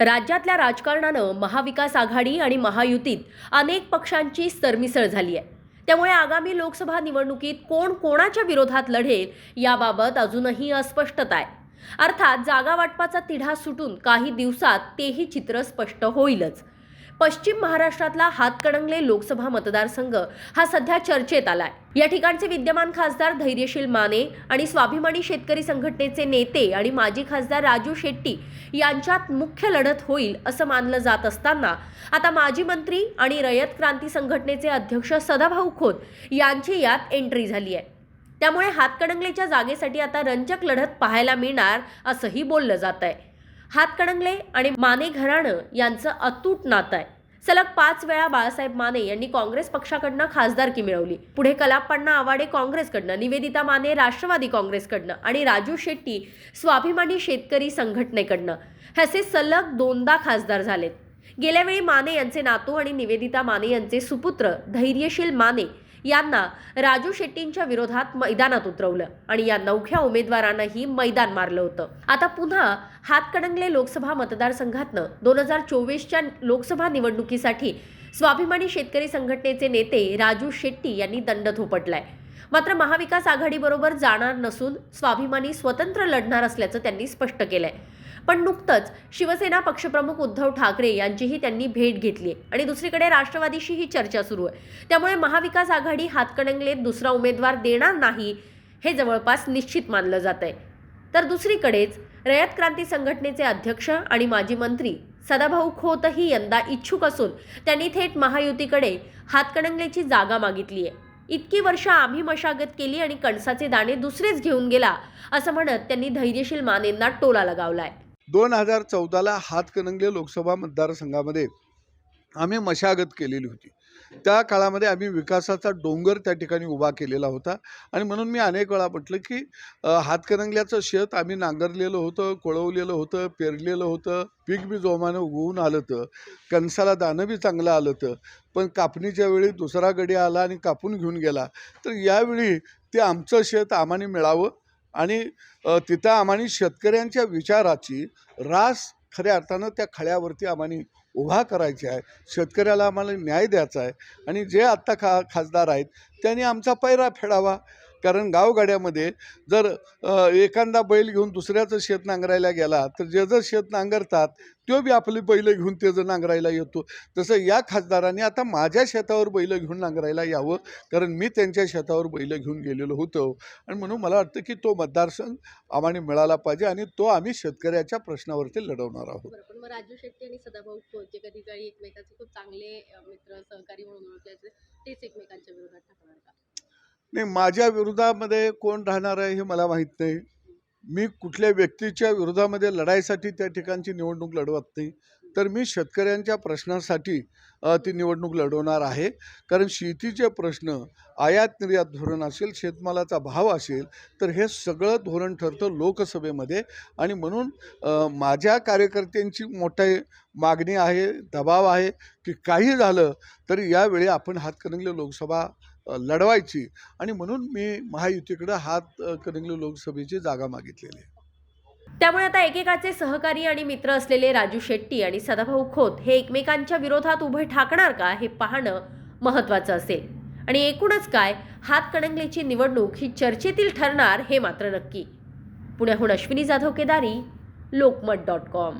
राज्यातल्या राजकारणानं महाविकास आघाडी आणि महायुतीत अनेक पक्षांची सरमिसळ झाली आहे. त्यामुळे आगामी लोकसभा निवडणुकीत कोण कोणाच्या विरोधात लढेल याबाबत अजूनही अस्पष्टता आहे. अर्थात जागा वाटपाचा तिढा सुटून काही दिवसात तेही चित्र स्पष्ट होईलच. पश्चिम महाराष्ट्रातला हातकणंगले लोकसभा मतदारसंघ हा सध्या चर्चेत आलाय. या ठिकाणचे विद्यमान खासदार धैर्यशील माने आणि स्वाभिमानी शेतकरी संघटनेचे नेते आणि माजी खासदार राजू शेट्टी यांच्यात मुख्य लढत होईल असं मानलं जात असताना आता माजी मंत्री आणि रयत क्रांती संघटनेचे अध्यक्ष सदाभाऊ खोत यांची यात एंट्री झाली आहे. त्यामुळे हातकणंगलेच्या जागेसाठी आता रंजक लढत पाहायला मिळणार असंही बोललं जात आहे हातकणंगले आणि माने घराणं यांचं अतूट नातं आहे. सलग पाच वेळा बाळासाहेब माने यांनी काँग्रेस पक्षाकडनं खासदारकी मिळवली. पुढे कलाप्पांना आवाडे काँग्रेसकडनं निवेदिता माने राष्ट्रवादी काँग्रेसकडनं आणि राजू शेट्टी स्वाभिमानी शेतकरी संघटनेकडनं. असे सलग दोनदा खासदार झालेत. गेल्यावेळी माने यांचे नातू आणि निवेदिता माने यांचे सुपुत्र धैर्यशील माने यांना राजू शेट्टींच्या विरोधात मैदानात उतरवलं आणि या नवख्या उमेदवारांनाही मैदान मारलं होतं. आता पुन्हा हातकणंगले लोकसभा मतदारसंघातनं दोन हजार चोवीसच्या लोकसभा निवडणुकीसाठी स्वाभिमानी शेतकरी संघटनेचे नेते राजू शेट्टी यांनी दंड थोपटलाय. मात्र महाविकास आघाडीबरोबर जाणार नसून स्वाभिमानी स्वतंत्र लढणार असल्याचं त्यांनी स्पष्ट केलंय. पण नुकतंच शिवसेना पक्षप्रमुख उद्धव ठाकरे यांचीही त्यांनी भेट घेतली आणि दुसरीकडे राष्ट्रवादीशी ही चर्चा सुरू आहे. त्यामुळे महाविकास आघाडी हातकणंगलेत दुसरा उमेदवार देणार नाही हे जवळपास निश्चित मानलं जात आहे. तर दुसरीकडेच रयत क्रांती संघटनेचे अध्यक्ष आणि माजी मंत्री सदाभाऊ खोतही यंदा इच्छुक असून त्यांनी थेट महायुतीकडे हातकणंगलेची जागा मागितली आहे. इतकी वर्ष आम्ही मशागत केली आणि कणसाचे दाणे दुसरेच घेऊन गेला असं म्हणत त्यांनी धैर्यशील मानेंना टोला लगावलाय. दोन हजार चौदाला हातकणंगले लोकसभा मतदारसंघामध्ये आम्ही मशागत केलेली होती. त्या काळामध्ये आम्ही विकासाचा डोंगर त्या ठिकाणी उभा केलेला होता आणि म्हणून मी अनेक वेळा म्हटलं की हातकणंगल्याचं शेत आम्ही नांगरलेलं होतं कोळवलेलं होतं पेरलेलं होतं पीक बी जोमानं उगवून आलं तर कणसाला दाणं बी चांगलं आलं तर पण कापणीच्या वेळी दुसरा गडी आला आणि कापून घेऊन गेला. तर यावेळी ते आमचं शेत आम्हाने मिळावं आणि तिथं आम्हाने शेतकऱ्यांच्या विचाराची रास खऱ्या अर्थानं त्या खळ्यावरती आम्हाला उभा करायची आहे. शेतकऱ्याला आम्हाला न्याय द्यायचा आहे. आणि जे आत्ता खा खासदार आहेत त्यांनी आमचा पैरा फेडावा. कारण गावगाड्यामध्ये जर एखादा बैल घेऊन दुसऱ्याचं शेत नांगरायला गेला तर जे जर शेत नांगरतात तो बी आपली बैल घेऊन ते जर नांगरायला येतो. तसं या खासदारांनी आता माझ्या शेतावर बैल घेऊन नांगरायला यावं कारण मी त्यांच्या शेतावर बैल घेऊन गेलेलो होतो. आणि म्हणून मला वाटतं की तो मतदारसंघ आम्हाला मिळाला पाहिजे आणि तो आम्ही शेतकऱ्याच्या प्रश्नावरती लढवणार आहोत. पण मग राजू शेट्टी आणि सदाभाऊ खोत कधी काही एकमेकांचे खूप चांगले मित्र सहकारी म्हणून ओळखले तेच एकमेकांच्या विरोधात टाकणार नाही माझ्या विरोधामध्ये कोण राहणार आहे हे मला माहीत नाही. मी कुठल्या व्यक्तीच्या विरोधामध्ये लढाईसाठी त्या ठिकाणची निवडणूक लढवत नाही. तर मी शेतकऱ्यांच्या प्रश्नासाठी ती निवडणूक लढवणार आहे. कारण शेतीचे प्रश्न आयात निर्यात धोरण असेल शेतमालाचा भाव असेल तर हे सगळं धोरण ठरतं लोकसभेमध्ये. आणि म्हणून माझ्या कार्यकर्त्यांची मोठी मागणी आहे दबाव आहे की काही झालं तरी यावेळी आपण हातकणंगले लोकसभा लढवायची. आणि म्हणून मी महायुतीकडे हात अ, लोकसभेची जागा मागितलेली आहे. त्यामुळे आता एकेकाचे सहकारी आणि मित्र असलेले राजू शेट्टी आणि सदाभाऊ खोत हे एकमेकांच्या विरोधात उभे ठाकणार का हे पाहणं महत्त्वाचं असेल. आणि एकूणच काय हातकणंगलेची निवडणूक ही चर्चेतील ठरणार हे मात्र नक्की. पुण्याहून अश्विनी जाधव केदारी लोकमत डॉट कॉम.